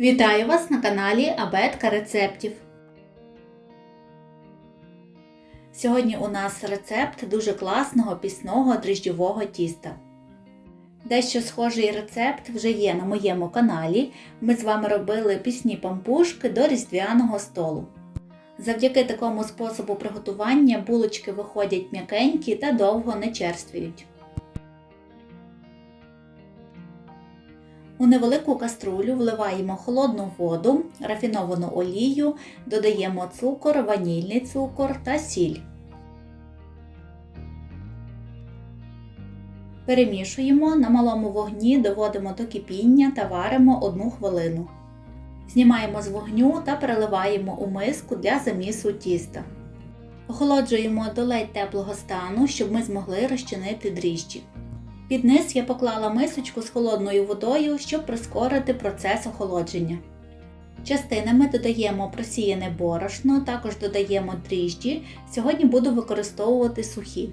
Вітаю вас на каналі Абетка рецептів. Сьогодні у нас рецепт дуже класного пісного дріжджового тіста. Дещо схожий рецепт вже є на моєму каналі. Ми з вами робили пісні пампушки до різдвяного столу. Завдяки такому способу приготування булочки виходять м'якенькі та довго не черствіють. У невелику каструлю вливаємо холодну воду, рафіновану олію, додаємо цукор, ванільний цукор та сіль. Перемішуємо на малому вогні, доводимо до кипіння та варимо 1 хвилину. Знімаємо з вогню та переливаємо у миску для замісу тіста. Охолоджуємо до ледь теплого стану, щоб ми змогли розчинити дріжджі. Під низ я поклала мисочку з холодною водою, щоб прискорити процес охолодження. Частинами додаємо просіяне борошно, також додаємо дріжджі. Сьогодні буду використовувати сухі.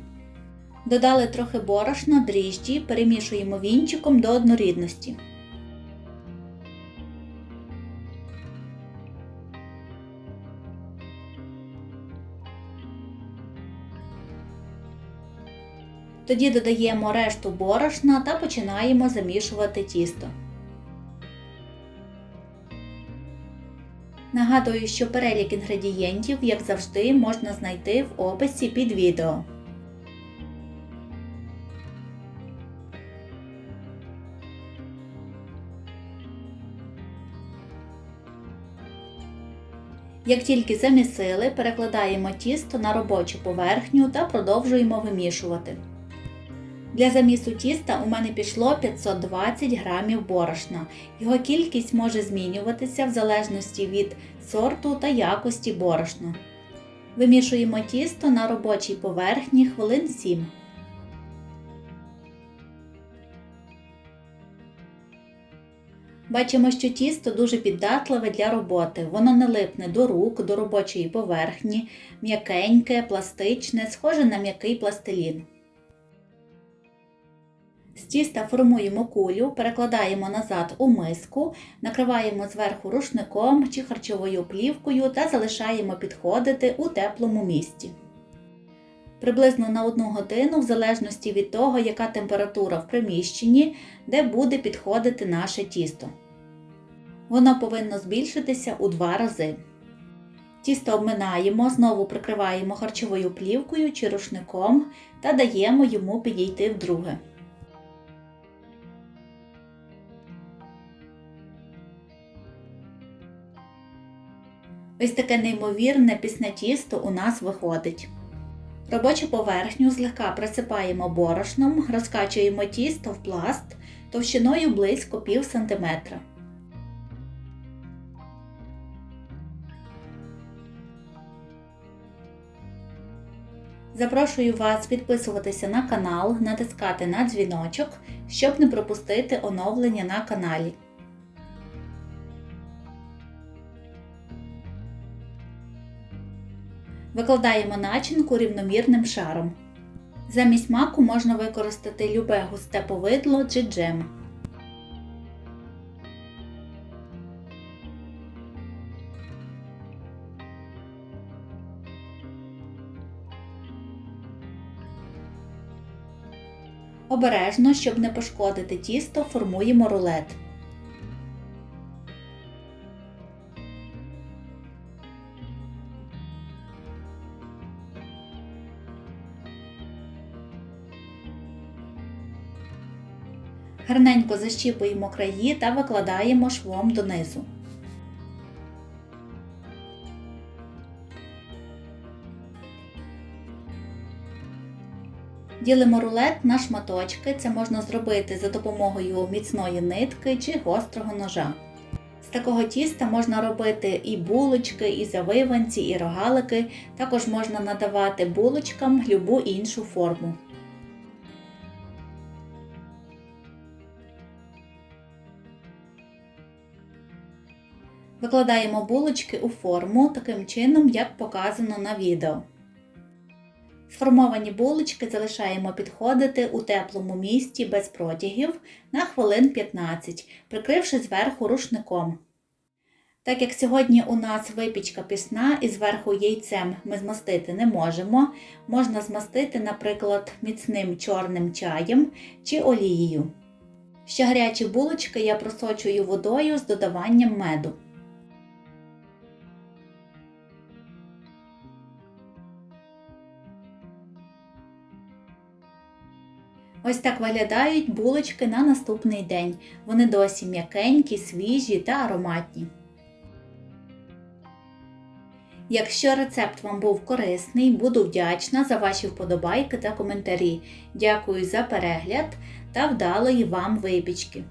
Додали трохи борошна, дріжджі, перемішуємо вінчиком до однорідності. Тоді додаємо решту борошна та починаємо замішувати тісто. Нагадую, що перелік інгредієнтів, як завжди, можна знайти в описі під відео. Як тільки замісили, перекладаємо тісто на робочу поверхню та продовжуємо вимішувати. Для замісу тіста у мене пішло 520 грамів борошна. Його кількість може змінюватися в залежності від сорту та якості борошна. Вимішуємо тісто на робочій поверхні хвилин 7. Бачимо, що тісто дуже піддатливе для роботи. Воно не липне до рук, до робочої поверхні, м'якеньке, пластичне, схоже на м'який пластилін. Тіста формуємо кулю, перекладаємо назад у миску, накриваємо зверху рушником чи харчовою плівкою та залишаємо підходити у теплому місці. Приблизно на 1 годину, в залежності від того, яка температура в приміщенні, де буде підходити наше тісто. Воно повинно збільшитися у 2 рази. Тісто обминаємо, знову прикриваємо харчовою плівкою чи рушником та даємо йому підійти вдруге. Ось таке неймовірне пісне тісто у нас виходить. Робочу поверхню злегка присипаємо борошном, розкачуємо тісто в пласт товщиною близько пів сантиметра. Запрошую вас підписуватися на канал, натискати на дзвіночок, щоб не пропустити оновлення на каналі. Викладаємо начинку рівномірним шаром. Замість маку можна використати любе густе повидло чи джем. Обережно, щоб не пошкодити тісто, формуємо рулет. Гарненько защіпуємо краї та викладаємо швом донизу. Ділимо рулет на шматочки. Це можна зробити за допомогою міцної нитки чи гострого ножа. З такого тіста можна робити і булочки, і завиванці, і рогалики. Також можна надавати булочкам любу іншу форму. Викладаємо булочки у форму таким чином, як показано на відео. Сформовані булочки залишаємо підходити у теплому місці без протягів на хвилин 15, прикривши зверху рушником. Так як сьогодні у нас випічка пісна і зверху яйцем ми змастити не можемо, можна змастити, наприклад, міцним чорним чаєм чи олією. Ще гарячі булочки я просочую водою з додаванням меду. Ось так виглядають булочки на наступний день. Вони досі м'якенькі, свіжі та ароматні. Якщо рецепт вам був корисний, буду вдячна за ваші вподобайки та коментарі. Дякую за перегляд та вдалої вам випічки!